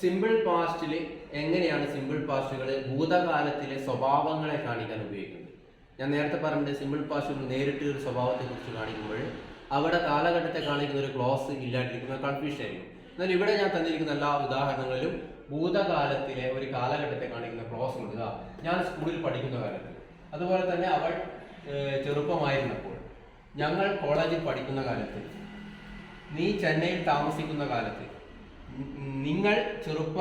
Simple പാസ്റ്റിൽ എങ്ങനെയാണ് simple പാസ്റ്റുകൾ ഭൂതകാലത്തിലെ സ്വഭാവങ്ങളെ കാണിക്കാൻ ഉപയോഗിക്കുന്നത്? ഞാൻ നേരത്തെ പറഞ്ഞിട്ട് സിമ്പിൾ പാസ്റ്റുകൾ നേരിട്ട് ഒരു സ്വഭാവത്തെ കുറിച്ച് കാണിക്കുമ്പോൾ അവിടെ കാലഘട്ടത്തെ കാണിക്കുന്ന ഒരു ക്ലോസ് ഇല്ലാണ്ടിരിക്കുന്ന കൺഫ്യൂഷൻ ആയിരിക്കും. എന്നാൽ ഇവിടെ ഞാൻ തന്നിരിക്കുന്ന എല്ലാ ഉദാഹരണങ്ങളിലും ഭൂതകാലത്തിലെ ഒരു കാലഘട്ടത്തെ കാണിക്കുന്ന ക്ലോസ് ഉണ്ട്. ഞാൻ സ്കൂളിൽ പഠിക്കുന്ന കാലത്ത്. അതുപോലെ തന്നെ അവൾ ചെറുപ്പമായിരുന്നപ്പോൾ ഞങ്ങൾ കോളേജിൽ പഠിക്കുന്ന കാലത്ത് നീ ചെന്നൈയിൽ താമസിക്കുന്ന കാലത്ത് നിങ്ങൾ ചെറുപ്പ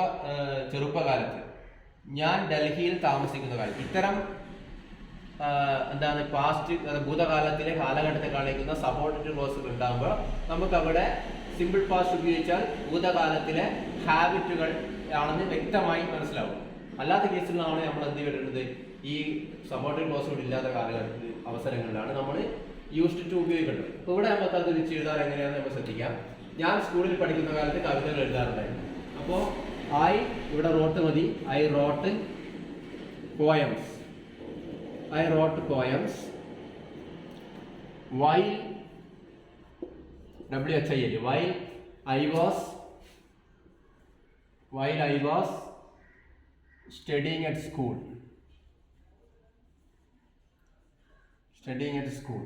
ചെറുപ്പകാലത്ത് ഞാൻ ഡൽഹിയിൽ താമസിക്കുന്ന കാലം ഇത്തരം എന്താണ് പാസ്റ്റ് ഭൂതകാലത്തിലെ കാലഘട്ടത്തെ കാണിക്കുന്ന സപ്പോർട്ടഡ് ക്ലോസുകൾ ഉണ്ടാകുമ്പോൾ നമുക്ക് അവിടെ സിമ്പിൾ പാസ്റ്റ് ഉപയോഗിച്ചാൽ ഭൂതകാലത്തിലെ ഹാബിറ്റുകൾ ആണെന്ന് വ്യക്തമായി മനസ്സിലാവും. അല്ലാത്ത കേസുകളാണ് നമ്മൾ എന്ത് ചെയ്യേണ്ടത്? ഈ സപ്പോർട്ടഡ് ക്ലോസുകൾ ഇല്ലാത്ത കാലഘട്ടത്തിൽ അവസരങ്ങളിലാണ് നമ്മൾ യൂസ്ഡ് ടു ഉപയോഗിക്കേണ്ടത്. ഇവിടെ നമുക്ക് അത് എഴുതാൻ എങ്ങനെയാണെന്ന് നമ്മൾ ശ്രദ്ധിക്കാം. ഞാൻ സ്കൂളിൽ പഠിക്കുന്ന കാലത്ത് കവിതകൾ എഴുതാറുണ്ടായിരുന്നു. അപ്പോൾ ഐ ഇവിടെ റോട്ട് മതി. I rote poems I rote poems while W H I L while I was while I was studying at school studying at school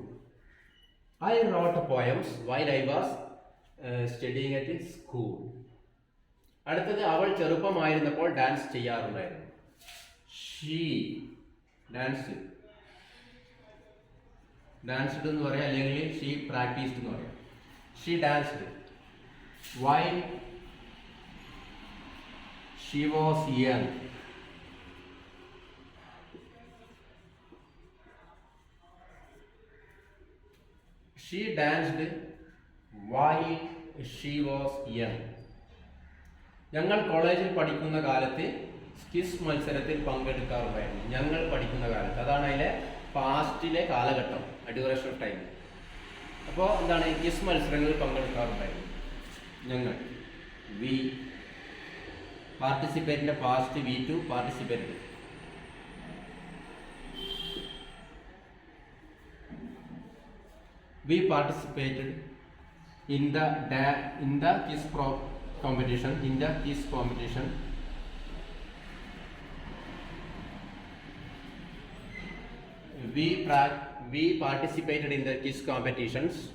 I rote poems while I was uh, at school. അടുത്തത് അവൾ ചെറുപ്പമായിരുന്നപ്പോൾ dance ചെയ്യാറുണ്ടായിരുന്നു. She dance danced എന്ന് പറയാം അല്ലെങ്കിൽ she practised എന്ന് പറയാം. She danced while she was young she danced while she was young ഞങ്ങൾ കോളേജിൽ പഠിക്കുന്ന കാലത്ത് സ്കിസ് മത്സരത്തിൽ പങ്കെടുക്കാറുണ്ടായിരുന്നു. ഞങ്ങൾ പഠിക്കുന്ന കാലത്ത്. അതാണ് അതിലെ പാസ്റ്റിലെ കാലഘട്ടം. അഡ്യൂറേഷൻ ടൈം അപ്പോൾ എന്താണ് കിസ് മത്സരങ്ങളിൽ പങ്കെടുക്കാറുണ്ടായിരുന്നു? ഞങ്ങൾ. We പാർട്ടിസിപ്പേറ്റിന്റെ past we to participate we participated in the in the quiz pro- competition in the quiz competition. We pra- we participated in the quiz competitions.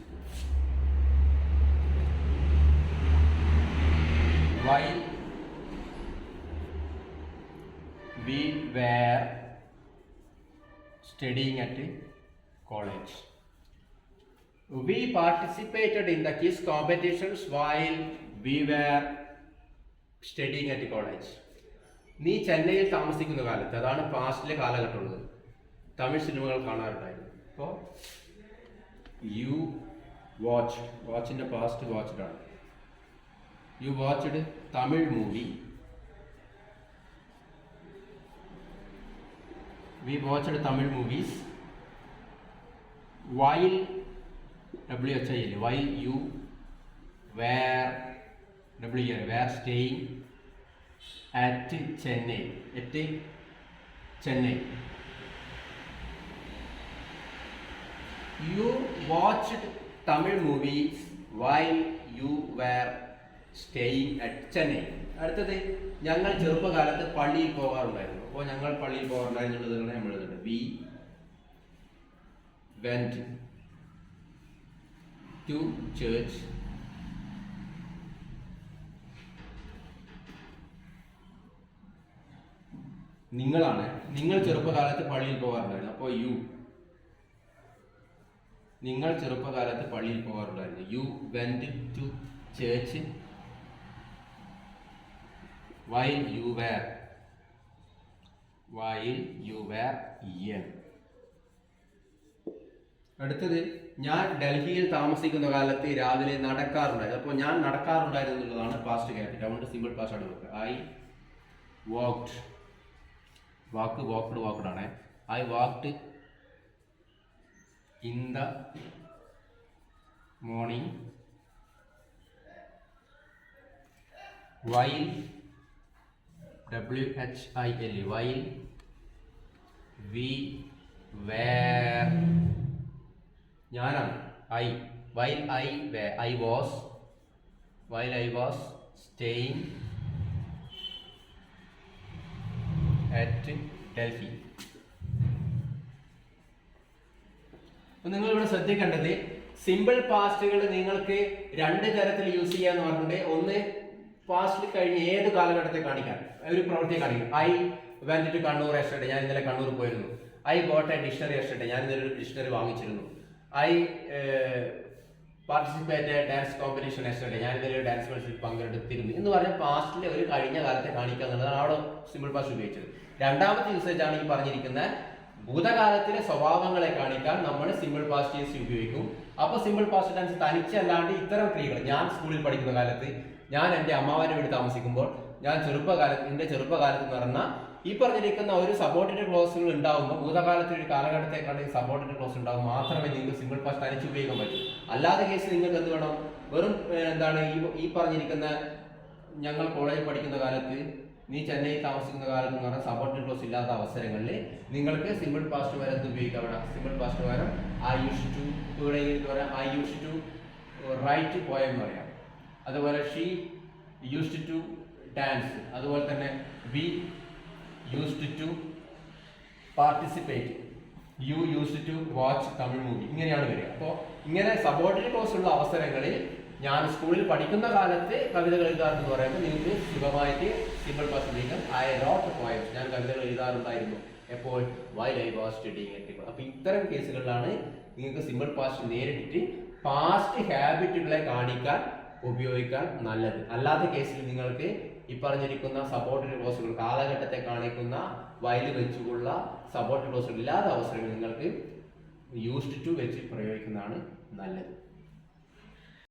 While we were studying at college we participated in the quiz competitions while we were studying at college. നീ ചെന്നൈയിൽ താമസിക്കുന്ന കാലത്ത് അതാണ് പാസ്റ്റിലെ കാലഘട്ടമുള്ളത്. തമിഴ് സിനിമകൾ കാണാറുണ്ടായിരുന്നു. അപ്പോൾ you watch വാച്ചിന്റെ past watched ആണ്. You watched Tamil movie we watched Tamil movies while W H I L while you were W R were staying at Chennai at Chennai you watched Tamil movies while you were staying at Chennai അടുത്തത് ഞങ്ങൾ ചെറുപ്പകാലത്ത് പള്ളിയിൽ പോകാറുണ്ടായിരുന്നു അപ്പോൾ ഞങ്ങൾ പള്ളിയിൽ പോകാറുണ്ടായിരുന്നു നമ്മൾ എഴുതുന്നുണ്ട് we went to church. നിങ്ങളാണ്. നിങ്ങൾ ചെറുപ്പകാലത്ത് പള്ളിയിൽ പോകാറുണ്ടായിരുന്നു. അപ്പോൾ യു നിങ്ങൾ ചെറുപ്പകാലത്ത് പള്ളിയിൽ പോകാറുണ്ടായിരുന്നു. You went to church why you were why you were young അടുത്തത് ഞാൻ ഡൽഹിയിൽ താമസിക്കുന്ന കാലത്ത് രാവിലെ നടക്കാറുണ്ടായിരുന്നു അപ്പോൾ ഞാൻ നടക്കാറുണ്ടായിരുന്നു എന്നുള്ളതാണ് പാസ്റ്റ് ക്യാപിറ്റൽ അതുകൊണ്ട് സിമ്പിൾ പാസ്റ്റ് ആണ് വെക്കുക I walked walk walked walked ആണ്. I walked in the morning while W H I L while we were ഞാനാണ്. I while I I was while I was staying at Delhi നിങ്ങൾ ഇവിടെ ശ്രദ്ധിക്കേണ്ടത് simple പാസ്റ്റുകൾ നിങ്ങൾക്ക് രണ്ട് തരത്തിൽ യൂസ് ചെയ്യാന്ന് പറഞ്ഞിട്ട് ഒന്ന് പാസ്റ്റിൽ കഴിഞ്ഞ് ഏത് കാലഘട്ടത്തെ കാണിക്കാൻ? ഒരു പ്രവൃത്തിയെ കാണിക്കും. I went to Kannur yesterday ഞാൻ ഇന്നലെ കണ്ണൂർ പോയിരുന്നു. I bought a dictionary yesterday ഞാൻ ഇന്നലെ ഒരു dictionary വാങ്ങിച്ചിരുന്നു. I participate dance competition yesterday ഞാൻ ഇതിലൊരു ഡാൻസ് മത്സരത്തിൽ പങ്കെടുത്തിരുന്നു എന്ന് പറഞ്ഞാൽ പാസ്റ്റിലെ ഒരു കഴിഞ്ഞ കാലത്തെ കാണിക്കുക എന്നുള്ളതാണ് അവിടെ സിമ്പിൾ പാസ്റ്റ് ഉപയോഗിച്ചത്. രണ്ടാമത്തെ യൂസേജ് ആണ് ഈ പറഞ്ഞിരിക്കുന്ന ഭൂതകാലത്തിലെ സ്വഭാവങ്ങളെ കാണിക്കാൻ നമ്മൾ സിമ്പിൾ പാസ്റ്റ് ഡാൻസ് ഉപയോഗിക്കും. അപ്പോൾ സിമ്പിൾ പാസ്റ്റ് ഡാൻസ് തനിച്ചല്ലാണ്ട് ഇത്തരം ക്രിയകൾ ഞാൻ സ്കൂളിൽ പഠിക്കുന്ന കാലത്ത് ഞാൻ എന്റെ അമ്മാവന്റെ വീട് താമസിക്കുമ്പോൾ ഞാൻ ചെറുപ്പകാലത്ത് എന്റെ ചെറുപ്പകാലത്ത് പറഞ്ഞാൽ ഈ പറഞ്ഞിരിക്കുന്ന ഒരു സബോർഡിനേറ്റ് ക്ലോസുകൾ ഉണ്ടാകുമ്പോൾ ഭൂതകാലത്തെ ഒരു കാലഘട്ടത്തെക്കാളും സബോർഡിനേറ്റ് ക്ലോസ് ഉണ്ടാകും മാത്രമേ നിങ്ങൾക്ക് സിംഗിൾ പാസ്റ്റ് തനിച്ച് ഉപയോഗിക്കാൻ പറ്റൂ. അല്ലാതെ കേസ് നിങ്ങൾക്ക് എന്ത് വേണം? വെറും എന്താണ് ഈ ഈ പറഞ്ഞിരിക്കുന്ന ഞങ്ങൾ കോളേജിൽ പഠിക്കുന്ന കാലത്ത് നീ ചെന്നൈ താമസിക്കുന്ന കാലത്ത് എന്ന് പറഞ്ഞാൽ സബോർഡിനേറ്റ് ക്ലോസ് ഇല്ലാത്ത അവസരങ്ങളിൽ നിങ്ങൾക്ക് സിംഗിൾ പാസ്റ്റ് വരെ എന്ത് ഉപയോഗിക്കാം വേണം? സിംഗിൾ പാസ്റ്റ് വരെ ഐ യൂഷ് ടു ഇവിടെ പറയാം I used to write poem എന്ന് പറയാം. അതുപോലെ ഷീ യൂസ്ഡ് ടു ഡാൻസ് അതുപോലെ തന്നെ we used to participate you used to watch Tamil movie ഇങ്ങനെയാണ് വരിക. അപ്പോൾ ഇങ്ങനെ സബോർഡിനേറ്റ് ക്ലോസ് ഉള്ള അവസരങ്ങളിൽ ഞാൻ സ്കൂളിൽ പഠിക്കുന്ന കാലത്ത് കവിതകൾ എഴുതാറെന്ന് പറയുമ്പോൾ നിങ്ങൾക്ക് സുഖമായിട്ട് സിമ്പിൾ പാസ് ഉപയോഗിക്കാം ഐ റോട്ട് പോയംസ് ഞാൻ കവിതകൾ എഴുതാറുണ്ടായിരുന്നു. എപ്പോൾ? വൈ ഐ വാസ് സ്റ്റഡിങ് അപ്പോൾ ഇത്തരം കേസുകളിലാണ് നിങ്ങൾക്ക് സിമ്പിൾ പാസ്റ്റ് നേരിട്ടിട്ട് പാസ്റ്റ് ഹാബിറ്റുകളെ കാണിക്കാൻ ഉപയോഗിക്കാൻ നല്ലത്. അല്ലാത്ത കേസിൽ നിങ്ങൾക്ക് ഈ പറഞ്ഞിരിക്കുന്ന സപ്പോർട്ടഡ് ക്ലോസുകൾ കാലഘട്ടത്തെ കാണിക്കുന്ന വയൽ വെച്ചുള്ള സപ്പോർട്ടഡ് ക്ലോസുകൾ ഇല്ലാത്ത അവസരങ്ങൾ നിങ്ങൾക്ക് യൂസ്ഡ് ടു വെച്ച് പ്രയോഗിക്കുന്നതാണ് നല്ലത്.